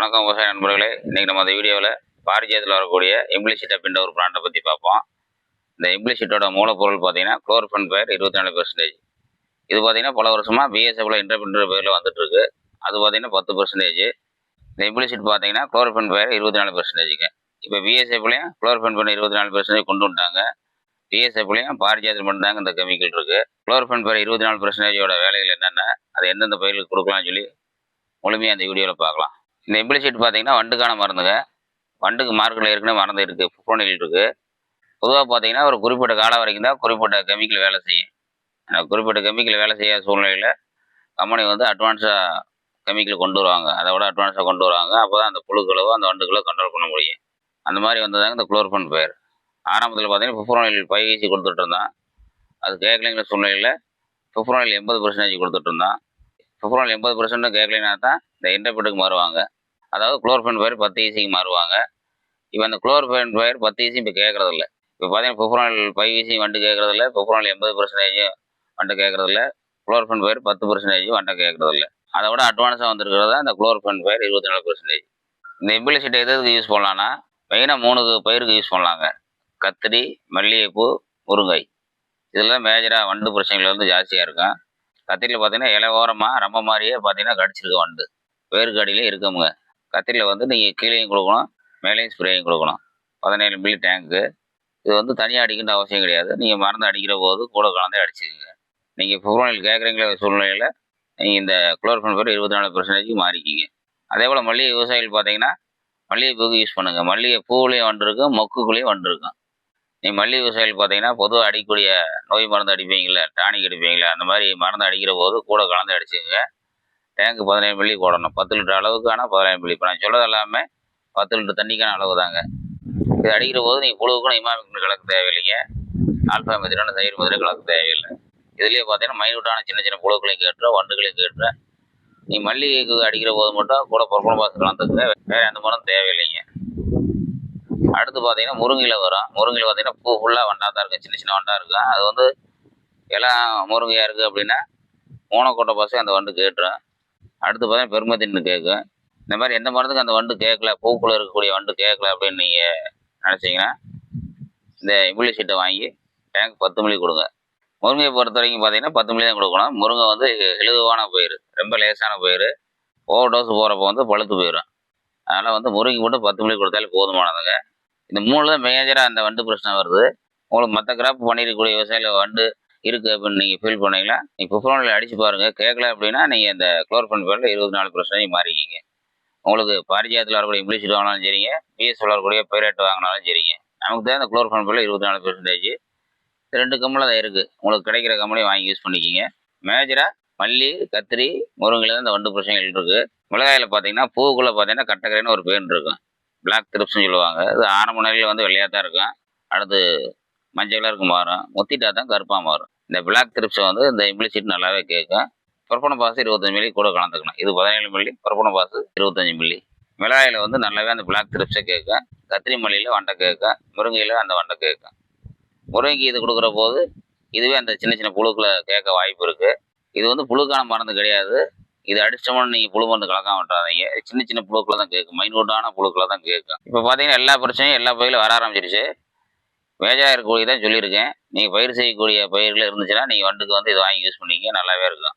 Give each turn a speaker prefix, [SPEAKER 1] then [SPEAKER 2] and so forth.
[SPEAKER 1] வணக்கம் விவசாய நண்பர்களே. இன்றைக்கி நம்ம அந்த வீடியோவில் பாரிஜாத்தில் வரக்கூடிய இம்ப்ளிஷிட் அப்படின்ற ஒரு பிராண்டை பற்றி பார்ப்போம். இந்த இம்ப்ளிஷிட்டோட மூலப்பொருள் பார்த்தீங்கன்னா குளோர்ஃபன் பேர் இருபத்தி நாலு பெர்சன்டேஜ் இது பார்த்தீங்கன்னா பல வருஷமாக பிஎஸ்எஃப்ல இன்டர்பிரிண்டர் பேரில் வந்துட்டுருக்கு. அது பார்த்தீங்கன்னா பத்து பெர்சன்டேஜ் இந்த இம்ப்ளிஷிட் பார்த்தீங்கன்னா குளோர்ஃபன் பேர் இருபத்தி நாலு பெர்சன்டேஜுங்க இப்போ பிஎஸ்எஃப்லையும் குளோர்ஃபன் பேர் இருபத்தி நாலு பெர்சன்டேஜ் கொண்டு வந்துட்டாங்க. பிஎஸ்எஃப்லையும் பாரிஜாத்தில் மட்டும்தாங்க இந்த கெமிக்கல் இருக்குது குளோர்ஃபன் பேர் இருபத்தி நாலு பெர்சன்டேஜோட வேலைகள் என்னென்ன? அது எந்தெந்த பயிர்களுக்கு கொடுக்கலாம்னு சொல்லி முழுமையாக அந்த வீடியோவில் பார்க்கலாம். இந்த எம்பிளிசீட் பார்த்தீங்கன்னா வண்டுக்கான மருந்துங்க. வண்டுக்கு மார்க்கெட்டில் ஏற்கனவே மருந்து இருக்குது புரோனில் இருக்குது பொதுவாக பார்த்தீங்கன்னா ஒரு குறிப்பிட்ட காலம் வரைக்கும் தான் குறிப்பிட்ட கெமிக்கல் வேலை செய்யும். ஆனால் குறிப்பிட்ட கெமிக்கல் வேலை செய்யாத சூழ்நிலையில் கம்பெனி வந்து அட்வான்ஸாக கெமிக்கல் கொண்டு வருவாங்க. அதை விட அட்வான்ஸாக கொண்டு வருவாங்க. அப்போ தான் அந்த புழுக்களோ அந்த வண்டுகளோ கண்ட்ரோல் பண்ண முடியும். அந்த மாதிரி வந்ததாங்க இந்த குளோர்ஃபன் பேர் ஆரம்பத்தில் பார்த்தீங்கன்னா புஃப்ரோனில் பைவேசி கொடுத்துட்டு இருந்தான். அது கேட்கலைங்கிற சூழ்நிலையில் புஃப்ரோனில் எண்பது பர்சன்டேஜ் கொடுத்துட்டு இருந்தான். புஃப்ரோனில் எண்பது பர்சன்ட்டும் கேட்கலைன்னா தான் இந்த இன்டர்பிட்டுக்கு மாறுவாங்க. அதாவது குளோர்ஃபன் பயிர் பத்து ஈசிக்கு மாறுவாங்க. இப்போ அந்த குளோர்ஃபன் பயிர் பத்து ஈசி இப்போ கேட்குறதில்ல இப்போ பார்த்தீங்கன்னா புஃப்ரோனில் ஃபைவ் ஈசி வண்டு கேட்கறதில்ல புஃப்ரோனில் எண்பது பர்சன்டேஜ் வண்டு கேட்கறதில்ல குளோர்ஃபன் பயிர் பத்து பர்சன்டேஜும் வண்டை கேட்குறதில்ல அதை விட அட்வான்ஸாக வந்திருக்கிறது இந்த குளோர்ஃபன் பயிர் இருபத்தி நாலு பர்சன்டேஜ் இந்த எம்பிலிசிட்டை எதுக்கு யூஸ் பண்ணலான்னா மெயினாக மூணு பயிருக்கு யூஸ் பண்ணலாங்க. கத்திரி மல்லிகைப்பூ முருங்கை. இதெல்லாம் மேஜராக வண்டு பிரச்சனைகள் வந்து ஜாஸ்தியாக இருக்கும். கத்திரியில் பார்த்தீங்கன்னா இலை ஓரமாக ரொம்ப மாதிரியே பார்த்தீங்கன்னா கடிச்சிருக்கு வண்டு. வேருக்கு அடியிலே இருக்குங்க. கத்திரியில் வந்து நீங்கள் கீழேயும் கொடுக்கணும் மேலேயும் ஸ்ப்ரேயும் கொடுக்கணும். பதினேழு மில்லி டேங்க்கு இது வந்து தனியாக அடிக்கின்ற அவசியம் கிடையாது. நீங்கள் மருந்து அடிக்கிற போது கூட கலந்தே அடிச்சுக்கோங்க. நீங்கள் புரோனில் கேட்குறீங்கள சூழ்நிலையில் நீங்கள் இந்த குளோர்ஃபன் பேர் இருபத்தி நாலு பர்சன்டேஜ் மாறிக்கிங்க. அதே போல் மல்லிகை விவசாயிகள் பார்த்தீங்கன்னா மல்லிகை பூக்கு யூஸ் பண்ணுங்கள் மல்லிகை பூவுலேயும் வண்டு மொக்குக்குள்ளேயும் வண்டு நீங்கள் மல்லிகை விவசாயிகள் பார்த்தீங்கன்னா பொதுவாக அடிக்கக்கூடிய நோய் மருந்து அடிப்பீங்களே டானிக் அடிப்பீங்களே அந்த மாதிரி மருந்து அடிக்கிற போது கூட கலந்து அடிச்சுக்கோங்க. டேங்க் பதினேழு மில்லி போடணும். பத்து லிட்டர் அளவுக்கான பதினேழு மில்லி இப்போ நான் சொல்றது எல்லாமே பத்து லிட்டர் தண்ணிக்கான அளவு தாங்க இது அடிக்கிற போது நீங்கள் புழுவுக்கும் இமாமிக்கும் கலக்க தேவையில்லைங்க. ஆல்ஃபா மெதிரான தயிர் மதுரை கலக்க தேவையில்லை. இதுலேயே பார்த்தீங்கன்னா மைனூட்டான சின்ன சின்ன புழுக்களையும் கேட்டுரும் வண்டுகளையும் கேட்டுறேன். நீ மல்லிகைக்கு அடிக்கிற போது மட்டும் கூட பொறுப்பன பாசு கலந்துக்க வேறு எந்த மரம் தேவையில்லைங்க. அடுத்து பார்த்தீங்கன்னா முருங்கையில் வரும். முருங்கையில் பார்த்தீங்கன்னா பூ ஃபுல்லாக வண்டாக தான் இருக்கும். சின்ன சின்ன வண்டாக இருக்கும். அது வந்து எல்லாம் முருங்கையாக இருக்குது அப்படின்னா மூணக்கொட்டை பாசம் அந்த வண்டு கேட்டுரும். அடுத்து பார்த்தீங்கன்னா பெருமதின்னு கேட்கும் இந்த மாதிரி எந்த மருந்துக்கு அந்த வண்டு கேட்கல பூக்குள்ளே இருக்கக்கூடிய வண்டு கேட்கல அப்படின்னு நீங்கள் நினச்சிங்கன்னா இந்த இம்யூலி சீட்டை வாங்கி டேங்க் பத்து மணி கொடுங்க. முருங்கையை பொறுத்த வரைக்கும் பார்த்தீங்கன்னா பத்து மணி தான் கொடுக்கணும். முருங்கை வந்து இலகுவான பயிர் ரொம்ப லேசான பயிர் ஓவர் டோஸ் போகிறப்ப வந்து பழுத்து போயிடும் அதனால் வந்து முருங்கை மட்டும் பத்து மணி கொடுத்தாலே போதுமானதுங்க. இந்த மூணு தான் மேஜராக அந்த வண்டு பிரச்சனை வருது. உங்களுக்கு மற்ற கிராப் பண்ணியிருக்கக்கூடிய விவசாயியில் வண்டு இருக்குது அப்படின்னு நீங்கள் ஃபீல் பண்ணீங்களா? நீங்கள் புஃப்ரோனில் அடித்து பாருங்கள் கேட்கல அப்படின்னா நீங்கள் இந்த குளோர்ஃபன் பேரில் இருபத்தி நாலு பர்சன்டேஜ் மாறிக்கிங்க. உங்களுக்கு பாரிஜாத்தில் வரக்கூடிய இங்கிலீஷில் வாங்கினாலும் சரிங்க. பிஎஸ்எல் வரக்கூடிய பைரேட் வாங்கினாலும் சரிங்க. நமக்கு தான் இந்த குளோர்ஃபன் பேரில் இருபத்தி நாலு பர்சன்டேஜ் ரெண்டு கம்பெனியில் தான் இருக்குது உங்களுக்கு கிடைக்கிற கம்பெனி வாங்கி யூஸ் பண்ணிக்கிங்க. மேஜராக மல்லி கத்திரி முருங்கையில் தான் இந்த வண்டு பிரச்சனைகள் இருக்குது மிளகாயில் பார்த்தீங்கன்னா பூவுக்குள்ளே பார்த்தீங்கன்னா கட்டக்கரைன்னு ஒரு பெயின் இருக்கும். பிளாக் த்ரிப்ஸ்னு சொல்லுவாங்க. அது ஆரம்ப நிலையில் வந்து வெள்ளையாக தான் இருக்கும். அடுத்து மஞ்சள் கலருக்கு மாறும். முத்திட்டா தான் கருப்பாக மாறும். இந்த பிளாக் திரிப்ஸை வந்து இந்த இம்ப்ளிசிட் நல்லாவே கேட்கும் பரப்பன பாசு இருபத்தஞ்சு மில்லி கூட கலந்துக்கணும் இது பதினேழு மில்லி பரப்பன பாசு இருபத்தஞ்சு மில்லி மிளகாயில் வந்து நல்லாவே அந்த பிளாக் திரிப்ஸை கேட்கும் கத்திரி மல்லியில் வண்டை கேட்கும் முருங்கையில் அந்த வண்டை கேட்கும் முருங்கைக்கு இது கொடுக்குற போது இதுவே அந்த சின்ன சின்ன புழுக்களை கேட்க வாய்ப்பு இருக்குது இது வந்து புழுக்கான மருந்து கிடையாது. இது அடிச்சோம்னு நீங்கள் புழு மருந்து கலக்காம விட்டுறாதீங்க. சின்ன சின்ன புழுக்களை தான் கேட்கும் மைனூட்டான புழுக்களை தான் கேட்கும் இப்போ பார்த்தீங்கன்னா எல்லா பிரச்சனையும் எல்லா பயிலும் வர ஆரம்பிச்சிருச்சு. வேஜாக இருக்கக்கூடிய தான் சொல்லியிருக்கேன். நீங்கள் பயிர் செய்யக்கூடிய பயிர்கள் இருந்துச்சுன்னா நீங்கள் வண்டுக்கு வந்து இதை வாங்கி யூஸ் பண்ணிக்க நல்லாவே இருக்கும்.